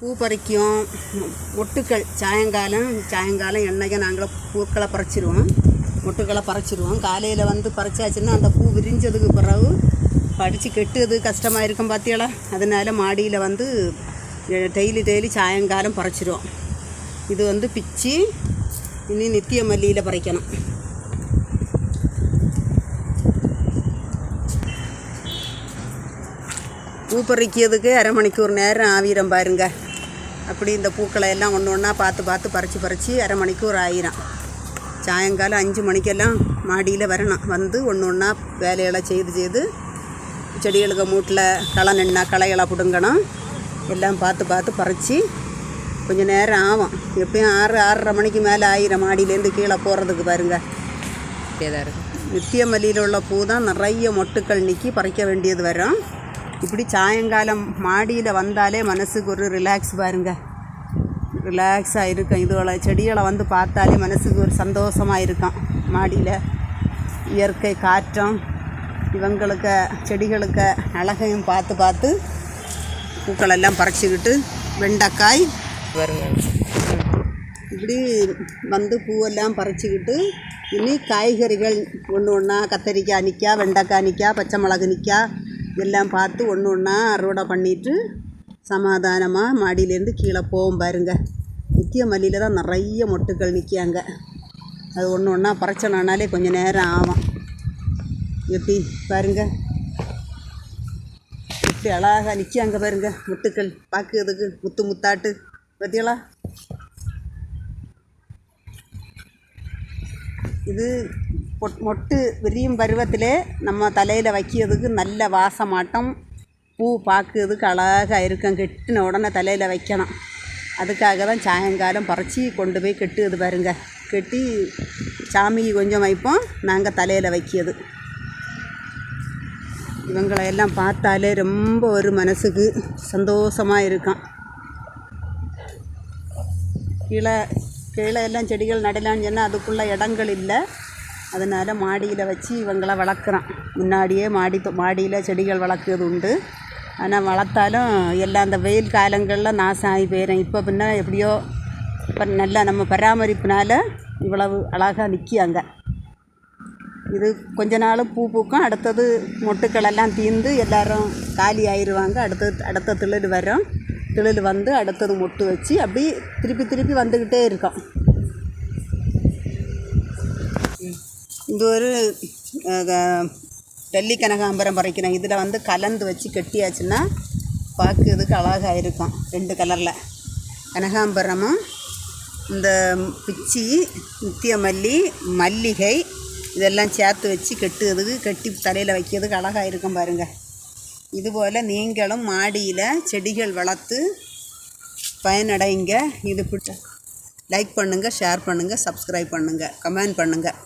பூ பறிக்கும் மொட்டுக்கள் சாயங்காலம் சாயங்காலம் என்னைக்கு நாங்கள் பூக்களை பறிச்சிருவோம். மொட்டுக்களை பறிச்சிருவோம். காலையில் வந்து பறிச்சாச்சுன்னா அந்த பூ விரிஞ்சதுக்கு பிறகு படித்து கெட்டுது கஷ்டமாக இருக்கும் பார்த்தியாளா அதனால மாடியில் வந்து டெய்லி டெய்லி சாயங்காலம் பறிச்சிருவோம். இது வந்து பிச்சு இனி நித்திய மல்லியில் பறிக்கணும். பூ பறிக்கிறதுக்கு அரை மணிக்கூர் நேரம் ஆவிரம் பாருங்க. அப்படி இந்த பூக்களை எல்லாம் ஒன்று ஒன்றா பார்த்து பார்த்து பறித்து பறித்து அரை மணிக்கூர் ஆயிரும். சாயங்காலம் அஞ்சு மணிக்கெல்லாம் மாடியில் வரணும். வந்து ஒன்று ஒன்றா வேலையெல்லாம் செய்து செய்து செடிகளுக்கு மூட்டில் களை நின்னா களைகளை பிடுங்கணும். எல்லாம் பார்த்து பார்த்து பறித்து கொஞ்சம் நேரம் ஆகும். எப்பயும் ஆறு ஆறரை மணிக்கு மேலே ஆயிரம் மாடியிலேருந்து கீழே போகிறதுக்கு பாருங்கள் தான் இருக்கும். நித்திய மல்லியில் உள்ள பூ தான் நிறைய மொட்டுக்கள் நிற்கி பறிக்க வேண்டியது வரும். இப்படி சாயங்காலம் மாடியில் வந்தாலே மனசுக்கு ஒரு ரிலாக்ஸ் பாருங்க. ரிலாக்ஸாக இருக்கும். இதுகளை செடிகளை வந்து பார்த்தாலே மனசுக்கு ஒரு சந்தோஷமாக இருக்கும். மாடியில் இயற்கை காற்றம் இவங்களுக்கு செடிகளுக்கு அழகையும் பார்த்து பார்த்து பூக்களெல்லாம் பறிச்சுக்கிட்டு வெண்டைக்காய் வருங்க. இப்படி வந்து பூவெல்லாம் பறிச்சுக்கிட்டு இனி காய்கறிகள் ஒன்று ஒன்றா கத்தரிக்காய் நிற்கா வெண்டைக்காய் நிற்கா பச்சை மிளகு நிற்கா எல்லாம் பார்த்து ஒன்று ஒன்றா அறுவடை பண்ணிட்டு சமாதானமாக மாடியிலேருந்து கீழே போவோம் பாருங்க. நித்திய மல்லியில் தான் நிறைய மொட்டுக்கள் நிற்காங்க அது ஒன்று ஒன்றா பறிச்சனானாலே கொஞ்சம் நேரம் ஆகும். எப்படி பாருங்க. இப்படி அழகாக நிற்காங்க பாருங்க முட்டுக்கள். பார்க்குறதுக்கு முத்து முத்தாட்டு. பார்த்தீங்களா இது மொட்டு விரியும் பருவத்திலே நம்ம தலையில் வைக்கிறதுக்கு நல்ல வாசமாட்டம் பூ பார்க்கறதுக்கு அழகாக இருக்கும். கெட்டின உடனே தலையில் வைக்கணும். அதுக்காக தான் சாயங்காலம் பறித்து கொண்டு போய் கெட்டுது பாருங்க. கெட்டி சாமிக்கு கொஞ்சம் வைப்போம். நாங்கள் தலையில் வைக்கிறது. இவங்களையெல்லாம் பார்த்தாலே ரொம்ப ஒரு மனசுக்கு சந்தோஷமாக இருக்கும். கீழே கீழே எல்லாம் செடிகள் நடலான்னு சொன்னால் அதுக்குள்ளே இடங்கள் இல்லை. அதனால் மாடியில் வச்சு இவங்களை வளர்க்குறான். முன்னாடியே மாடி மாடியில் செடிகள் வளர்க்குறது உண்டு. ஆனால் வளர்த்தாலும் எல்லாம் அந்த வெயில் காலங்களில் நாசம் ஆகி போயிடும் இப்போ பின்ன எப்படியோ இப்போ நல்லா நம்ம பராமரிப்புனால இவ்வளவு அழகாக நிற்காங்க இது கொஞ்ச நாள் பூ பூக்கும். அடுத்தது மொட்டுக்களெல்லாம் தீர்ந்து எல்லாரும் காலி ஆயிடுவாங்க அடுத்தது அடுத்த திளிர் வரும். திளிர் வந்து அடுத்தது மொட்டு வச்சு அப்படி திருப்பி திருப்பி வந்துக்கிட்டே இருக்கும். இது ஒரு டெல்லி கனகாம்பரம் பறிக்கிறேன் இதில் வந்து கலந்து வச்சு கட்டியாச்சுன்னா பார்க்குறதுக்கு அழகாக இருக்கும் ரெண்டு கலரில். கனகாம்பரமும் இந்த பிச்சி நித்தியமல்லி மல்லிகை இதெல்லாம் சேர்த்து வச்சு கெட்டுறதுக்கு கட்டி தலையில் வைக்கிறதுக்கு அழகாக இருக்கும் பாருங்கள் இதுபோல் நீங்களும் மாடியில் செடிகள் வளர்த்து பயனடைங்க. இது பிடிச்ச லைக் பண்ணுங்கள் ஷேர் பண்ணுங்கள் சப்ஸ்கிரைப் பண்ணுங்கள் கமெண்ட் பண்ணுங்கள்